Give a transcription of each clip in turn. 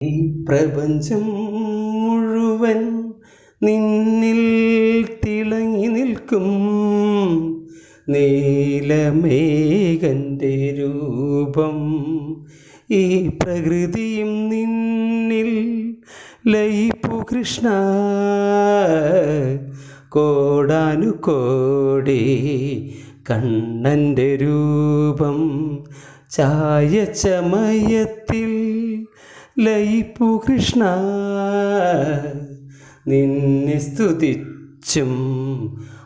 ഈ പ്രപഞ്ചം മുഴുവൻ നിന്നിൽ തിളങ്ങി നിൽക്കും. നീലമേകന്റെ രൂപം ഈ പ്രകൃതിയും നിന്നിൽ ലയിപ്പു കൃഷ്ണ. കോടാനുകോടി കണ്ണന്റെ രൂപം ചായച്ചമയത്തിൽ ലയിപ്പു കൃഷ്ണ. നിന്നെ സ്തുതിച്ചും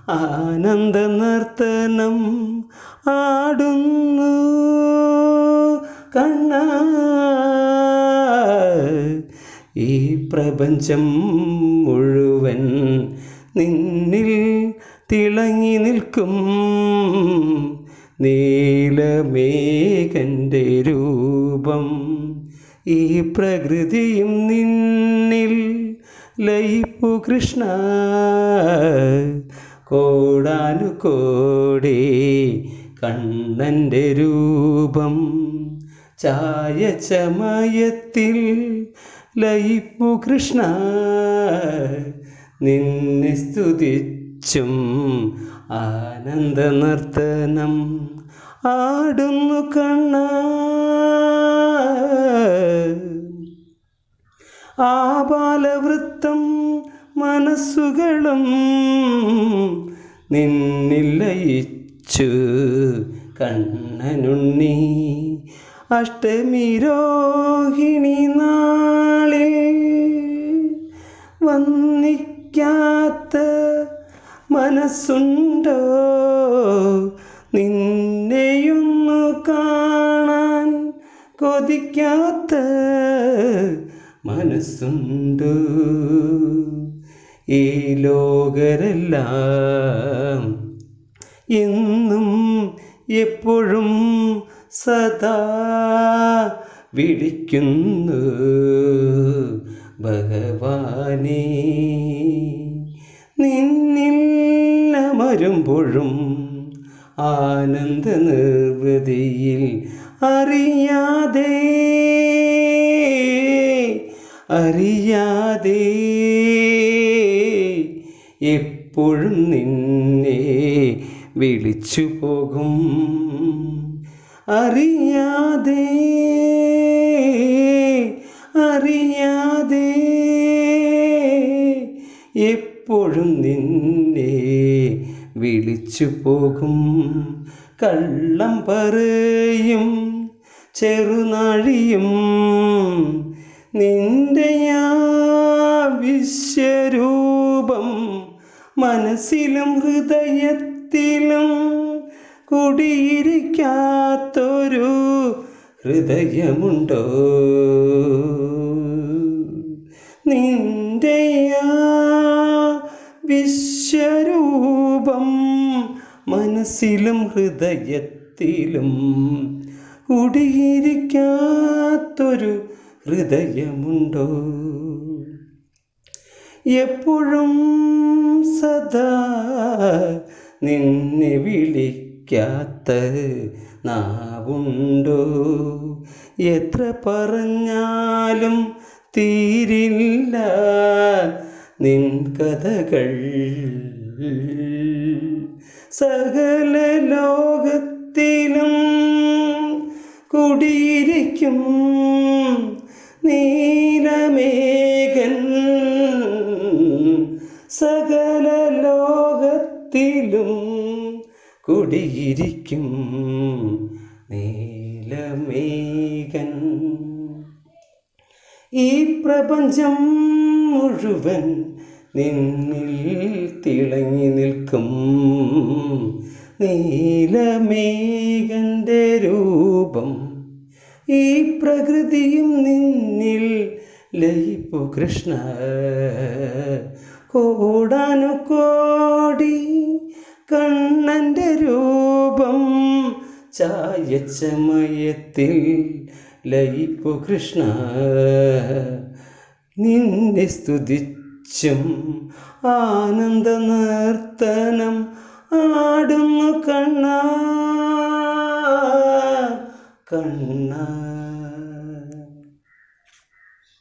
ആനന്ദ നർത്തനം ആടുന്നു. കണ്ണ ഈ പ്രപഞ്ചം മുഴുവൻ നിന്നിൽ തിളങ്ങി നിൽക്കും. നീലമേകന്റെ രൂപം ഈ പ്രകൃതിയും നിന്നിൽ ലയിപ്പു കൃഷ്ണ. കോടാനു കോടി കണ്ണന്റെ രൂപം ചായ ചമയത്തിൽ ലയിപ്പു കൃഷ്ണ. നിന്നെ സ്തുതിച്ചും ആനന്ദ നർത്തനം ആടുന്നു കണ്ണ. ആപാലവൃത്തം മനസ്സുകളും നിന്നില്ലയിച്ചു കണ്ണനുണ്ണി. അഷ്ടമിരോഹിണി നാളിൽ വന്നിക്കാത്ത മനസ്സുണ്ടോ? നിന്നെയൊന്നു കാണാൻ കൊതിക്കാത്ത മനസ്സുണ്ട്? ഈ ലോകരെല്ലാം എന്നും എപ്പോഴും സദാ വിളിക്കുന്നു. ഭഗവാനേ നിന്നിൽ അമരുമ്പോഴും ആനന്ദ നിർവൃതിയിൽ അറിയാതെ അറിയാതെ എപ്പോഴും നിന്നെ വിളിച്ചു പോകും. അറിയാതെ അറിയാതെ എപ്പോഴും നിന്നെ വിളിച്ചു പോകും കള്ളം പറയും ചെറുനാഴിയും നിന്റെ വിശ്വരൂപം മനസ്സിലും ഹൃദയത്തിലും കുടിയിരിക്കാത്തൊരു ഹൃദയമുണ്ടോ? നിന്റെ വിശ്വരൂപം മനസ്സിലും ഹൃദയത്തിലും കുടിയിരിക്കാത്തൊരു ഹൃദയമുണ്ടോ? എപ്പോഴും സദാ നിന്നെ വിളിക്കാത്ത നാവുണ്ടോ? എത്ര പറഞ്ഞാലും തീരില്ല നിൻ കഥകൾ. സകല ലോകത്തിലും കുടിയിരിക്കും നീലമേകൻ സകല ലോകത്തിലും കുടിയിരിക്കും നീലമേകൻ ഈ പ്രപഞ്ചം മുഴുവൻ നിന്നിൽ തിളങ്ങി നിൽക്കും. നീലമേകന്റെ രൂപം ഈ പ്രകൃതിയും നിന്നിൽ ലയിപ്പു. കൃഷ്ണ കോടാനു കോടി കണ്ണന്റെ രൂപം ചായച്ചമയത്തിൽ ലയിപ്പു. കൃഷ്ണ നിന്നെ സ്തുതിച്ചും ആനന്ദ നർത്തനം ആടുന്നു കണ്ണ കണ്ണ.